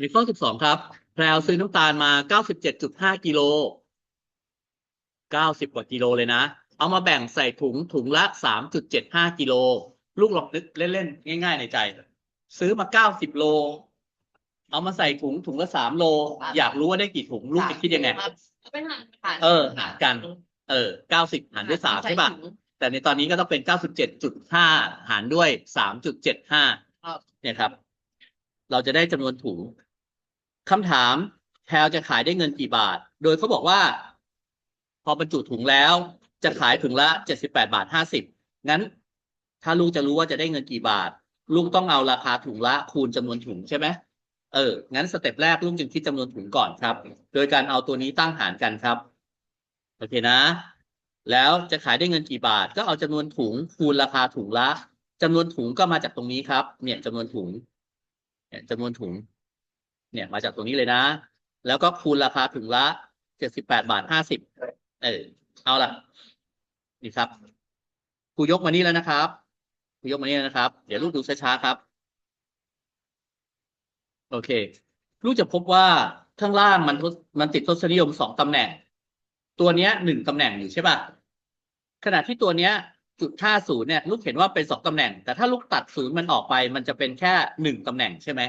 มีข้อสิบสองครับ แพรวซื้อน้ำตาลมาเก้าสิบเจ็ดจุดห้ากิโลเก้าสิบกว่ากิโลเลยนะ เอามาแบ่งใส่ถุงถุงละสามจุดเจ็ดห้ากิโล ลูกลองนึกเล่นๆ ง่าย ๆ ในใจ ซื้อมาเก้าสิบโล เอามาใส่ถุงถุงละสามโล อยากรู้ว่าได้กี่ถุง ลูกจะคิดยังไงไม่หันหันเออหารกัน เออเก้าสิบหารด้วยสามใช่ป่ะ แต่ในตอนนี้ก็ต้องเป็นเก้าสิบเจ็ดจุดห้าหารด้วยสามจุดเจ็ดห้าครับเนี่ยครับ เราจะได้จำนวนถุง คำถามแพลวจะขายได้เงินกี่บาท โดยเขาบอกว่า พอบรรจุถุงแล้ว จะขายถุงละเจ็ดสิบแปดบาทห้าสิบงั้น ถ้าลูกจะรู้ว่าจะได้เงินกี่บาท ลูกต้องเอาราคาถุงละคูณจำนวนถุงใช่ไหมเออ งั้นสเต็ปแรกลูกจึงคิดจำนวนถุงก่อนครับ โดยการเอาตัวนี้ตั้งหารกันครับ โอเคนะ แล้วจะขายได้เงินกี่บาท ก็เอาจำนวนถุงคูณราคาถุงละจำนวนถุงก็มาจากตรงนี้ครับ เนี่ยจำนวนถุงเนี่ยจำนวนถุง เนี่ยมาจากตรงนี้เลยนะ แล้วก็คูณราคาถุงละเจ็ดสิบแปดบาทห้าสิบเออเอาล่ะ นี่ครับครูยกมานี่แล้วนะครับครูยกมานี่แล้วนะครับ เดี๋ยวลูกดูช้าๆครับ โอเค ลูกจะพบว่าข้างล่างมันมันติดทศนิยมสองตำแหน่ง ตัวเนี้ยหนึ่งตำแหน่งอยู่ใช่ป่ะขณะที่ตัวเนี้ยจุดห้าศูนย์เนี่ยลูกเห็นว่าเป็นสองตำแหน่ง แต่ถ้าลูกตัดศูนย์มันออกไป มันจะเป็นแค่หนึ่งตำแหน่งใช่ไหม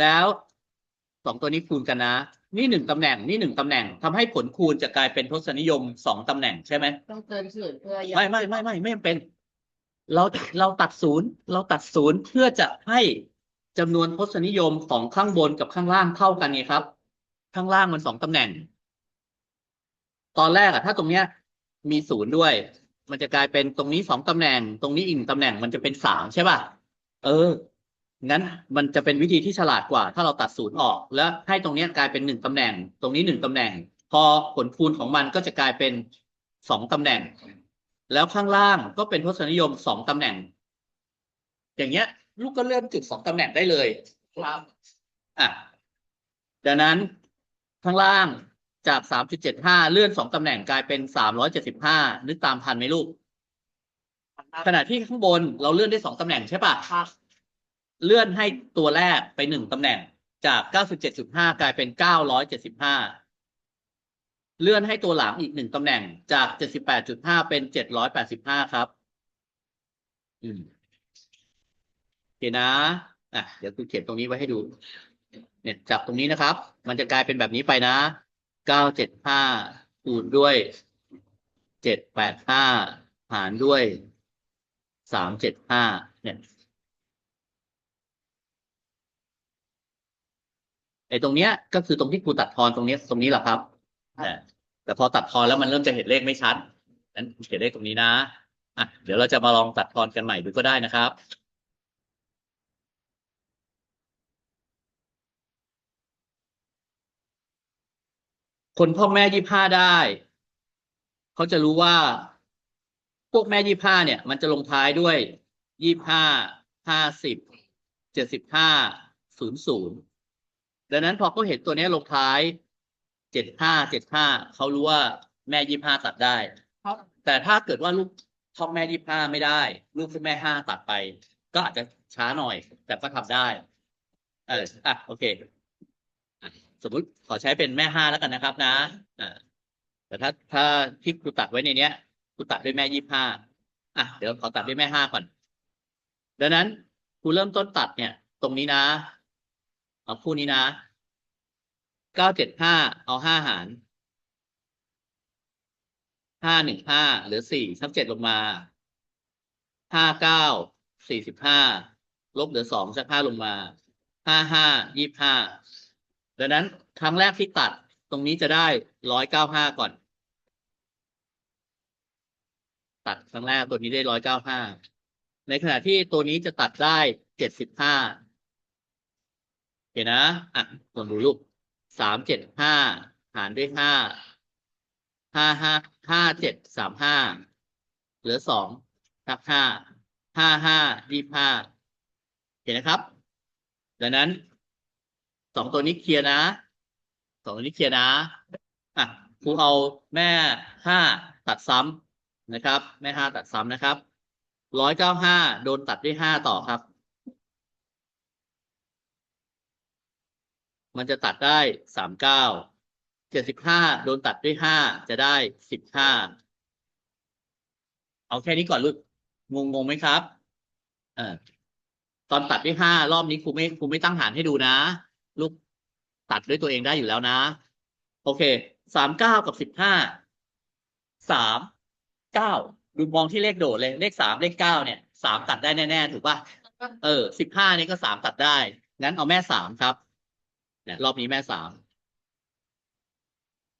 แล้ว สองตัวนี้คูณกันนะ นี่หนึ่งตำแหน่งนี่หนึ่งตำแหน่งทำให้ผลคูณจะกลายเป็นทศนิยมสองตำแหน่งใช่ไหมต้องเกินศูนย์เพื่อไม่ไม่ไม่ไม่ไม่จำเป็น เราเราตัดศูนย์เราตัดศูนย์เพื่อจะให้จำนวนทศนิยมของข้างบนกับข้างล่างเท่ากันไงครับ ข้างล่างมันสองตำแหน่ง ตอนแรกอะถ้าตรงเนี้ย มีศูนย์ด้วย มันจะกลายเป็นตรงนี้สองตำแหน่ง ตรงนี้อีกหนึ่งตำแหน่งมันจะเป็นสามใช่ป่ะเออ งั้นมันจะเป็นวิธีที่ฉลาดกว่า ถ้าเราตัดศูนย์ออก แล้วให้ตรงเนี้ยกลายเป็นหนึ่งตำแหน่ง ตรงนี้หนึ่งตำแหน่ง พอผลคูณของมันก็จะกลายเป็นสองตำแหน่ง แล้วข้างล่างก็เป็นทศนิยมสองตำแหน่ง อย่างเงี้ย ลูกก็เลื่อนจุดสองตำแหน่งได้เลยครับอะดังนั้นข้างล่างจากสามจุดเจ็ดห้าเลื่อนสองตำแหน่งกลายเป็นสามร้อยเจ็ดสิบห้านึกตามทันไหมลูก ขณะที่ข้างบนเราเลื่อนได้สองตำแหน่งใช่ปะครับ เลื่อนให้ตัวแรกไปหนึ่งตำแหน่งจากเก้าสิบเจ็ดจุดห้ากลายเป็นเก้าร้อยเจ็ดสิบห้าเลื่อนให้ตัวหลังอีกหนึ่งตำแหน่งจากเจ็ดสิบแปดจุดห้าเป็นเจ็ดร้อยแปดสิบห้าครับ อืมโอเคนะ อะ เดี๋ยวกูเขียนตรงนี้ไว้ให้ดู เนี่ยจากตรงนี้นะครับ มันจะกลายเป็นแบบนี้ไปนะเก้าเจ็ดห้าคูณด้วยเจ็ดแปดห้าหารด้วยสามเจ็ดห้าเนี่ย ไอ้ตรงเนี้ยก็คือตรงที่ครูตัดทอนตรงเนี้ยตรงนี้แหละครับอ่าแต่พอตัดทอนแล้วมันเริ่มจะเห็นเลขไม่ชัดนั้นเขียนเลขตรงนี้นะอะเดี๋ยวเราจะมาลองตัดทอนกันใหม่ดูก็ได้นะครับคนพ่อแม่ยี่ห้าได้ เขาจะรู้ว่า พวกแม่ยี่ห้าเนี่ย มันจะลงท้ายด้วยยี่ห้าห้าสิบเจ็ดสิบห้าศูนย์ศูนย์ ดังนั้นพอเขาเห็นตัวเนี้ยลงท้ายเจ็ดห้าเจ็ดห้าเขารู้ว่าแม่ยี่ห้าตัดได้ครับแต่ถ้าเกิดว่าลูกพ่อแม่ยี่ห้าไม่ได้ ลูกแม่ห้าตัดไป ก็อาจจะช้าหน่อย แต่ก็ทำได้ เอออะโอเคสมมุติขอใช้เป็นแม่ห้าแล้วกันนะครับนะอ่าแต่ถ้าถ้าที่ครูตัดไว้ในเนี้ยครูตัดด้วยแม่ยี่ห้าอะเดี๋ยวขอตัดด้วยแม่ห้าก่อน ดังนั้นครูเริ่มต้นตัดเนี่ย ตรงนี้นะ เอาคู่นี้นะเก้าเจ็ดห้าเอาห้าหารห้าหนึ่งห้าหลือสี่ทับเจ็ดลงมาห้าเก้าสี่สิบห้าลบเหลือสองสักห้าลงมาห้าห้ายี่ห้าดังนั้นครั้งแรกที่ตัดตรงนี้จะได้ร้อยเก้าห้าก่อน ตัดครั้งแรกตัวนี้ได้ร้อยเก้าห้าในขณะที่ตัวนี้จะตัดได้เจ็ดสิบห้า เห็นนะ อะลองดูลูกสามเจ็ดห้าหารด้วยห้าห้าห้าห้าเจ็ดสามห้าเหลือสองทับห้าห้าห้ายี่ห้าเห็นนะครับ ดังนั้นสองตัวนี้เคลียร์นะสองตัวนี้เคลียร์นะอะครูเอาแม่ห้าตัดซ้ำนะครับ แม่ห้าตัดซ้ำนะครับร้อยเก้าห้าโดนตัดด้วยห้าต่อครับ มันจะตัดได้สามเก้าเจ็ดสิบห้าโดนตัดด้วยห้าจะได้สิบห้าเอาแค่นี้ก่อนลูกงงงงไหมครับ เออตอนตัดด้วยห้ารอบนี้ครูไม่ครูไม่ตั้งหารให้ดูนะ ลูกตัดด้วยตัวเองได้อยู่แล้วนะ โอเคสามเก้ากับสิบห้าสามเก้าดูมองที่เลขโดดเลยเลขสามเลขเก้าเนี่ยสามตัดได้แน่ ๆ ถูกป่ะเออสิบห้านี่ก็สามตัดได้ งั้นเอาแม่สามครับ เนี่ยรอบนี้แม่สาม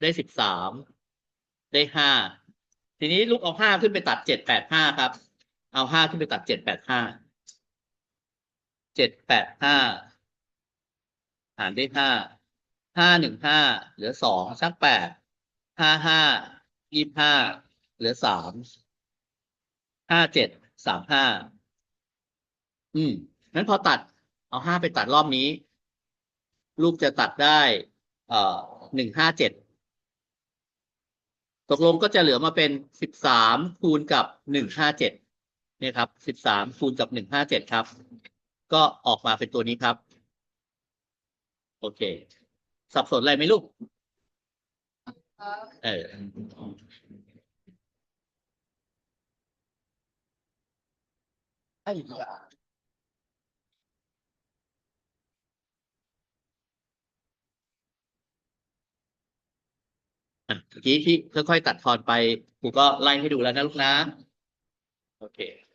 ได้สิบสามได้ห้าทีนี้ลูกเอาห้าขึ้นไปตัดเจ็ดแปดห้าครับ เอาห้าขึ้นไปตัดเจ็ดแปดห้าเจ็ดแปดห้าหารได้ห้าห้าหนึ่งห้าเหลือสองสักแปดห้าห้ายี่ห้าเหลือสามห้าเจ็ดสามห้าอืมงั้นพอตัด เอาห้าไปตัดรอบนี้ ลูกจะตัดได้เอ่อหนึ่งห้าเจ็ดตกลงก็จะเหลือมาเป็นสิบสามคูณกับหนึ่งห้าเจ็ดเนี่ยครับสิบสามคูณกับหนึ่งห้าเจ็ดครับ ก็ออกมาเป็นตัวนี้ครับ โอเค สับสนอะไรไหมลูกเออไอ้เหี้ย อะเมื่อกี้ที่ค่อยๆตัดทอนไปครูก็ไล่ให้ดูแล้วนะลูกนะ โอเค